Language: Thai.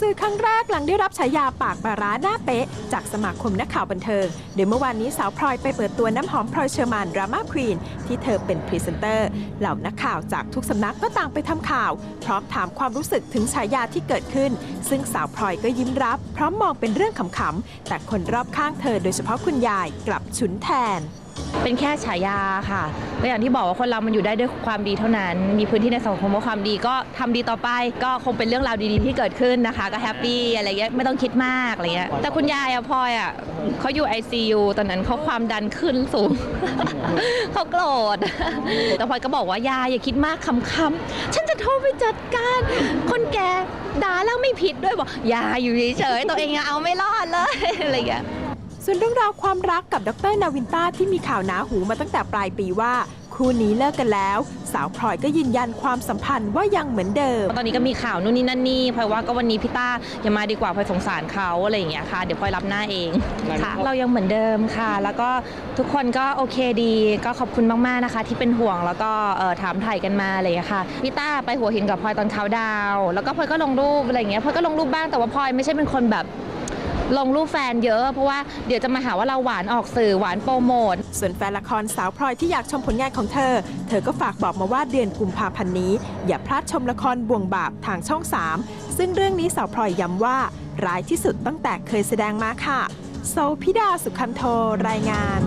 สื่อครั้งแรกหลังได้รับฉายาปากปาร้าหน้าเป๊ะ จากสมาคมนักข่าวบันเทิงโดยเมื่อวานนี้สาวพลอยไปเปิดตัวน้ำหอมพลอยเชอร์มานดราม่าควีนที่เธอเป็นพรีเซนเตอร์ เหล่านักข่าวจากทุกสำนักก็ต่างไปทำข่าว พร้อมถามความรู้สึกถึงฉายาที่เกิดขึ้น ซึ่งสาวพลอยก็ยิ้มรับ พร้อมมองเป็นเรื่องขำๆแต่คนรอบข้างเธอโดยเฉพาะคุณยายกลับฉุนแทน เป็นแค่ฉายาค่ะก็อย่างที่บอกว่าคนเรามันอยู่ได้ด้วยความดีเท่านั้น มีพื้นที่ในสังคมว่าความดีก็ทำดีต่อไป ก็คงเป็นเรื่องราวดีๆที่เกิดขึ้นนะคะ ก็แฮปปี้อะไรเงี้ยไม่ต้องคิดมากอะไรเงี้ยแต่คุณยายอะพลอยอะเขาอยู่ ICU ตอนนั้นเขาความดันขึ้นสูง เขาโกรธแต่พลอยก็บอกว่ายายอย่าคิดมากคำๆฉันจะโทรไปจัดการ คนแก่ด่าแล้วไม่ผิดด้วยบอกยายอยู่เฉยๆตัวเองยังเอาไม่รอดเลยอะไรเงี้ย ส่วนเรื่องราวความรักกับดรนาวินต้าที่มีข่าวหนาหูมาตั้งแต่ปลายปีว่า คู่นี้เลิกกันแล้ว สาวพลอยก็ยืนยันความสัมพันธ์ว่ายังเหมือนเดิม ตอนนี้ก็มีข่าวนู่นนี่นั่นนี่พลอยว่าก็วันนี้พี่ต้าอย่ามาดีกว่าพลอยสงสารเขาอะไรอย่างเงี้ยค่ะเดี๋ยวพลอยรับหน้าเองค่ะเรายังเหมือนเดิมค่ะ แล้วก็ทุกคนก็โอเคดี ก็ขอบคุณมากๆนะคะ ที่เป็นห่วงแล้วก็เอ่อถามถ่ายกันมาอะไรอย่างเงี้ยค่ะพี่ต้าไปหัวหินกับพลอยตอนเขาน์ดาวน์แล้วก็พลอยก็ลงรูปอะไรอย่างเงี้ยพลอยก็ลงรูปบ้างแต่ว่าพลอยไม่ใช่เป็นคนแบบ ลงรูปแฟนเยอะ เพราะว่าเดี๋ยวจะมาหาว่าเราหวานออกสื่อหวานโปรโมท ส่วนแฟนละครสาวพลอยที่อยากชมผลงานของเธอ เธอก็ฝากบอกมาว่าเดือนกุมภาพันธ์นี้ อย่าพลาดชมละครบ่วงบาปทางช่อง 3 ซึ่งเรื่องนี้สาวพลอยย้ำว่า ร้ายที่สุดตั้งแต่เคยแสดงมาค่ะโซพิดาสุขันโทรายงาน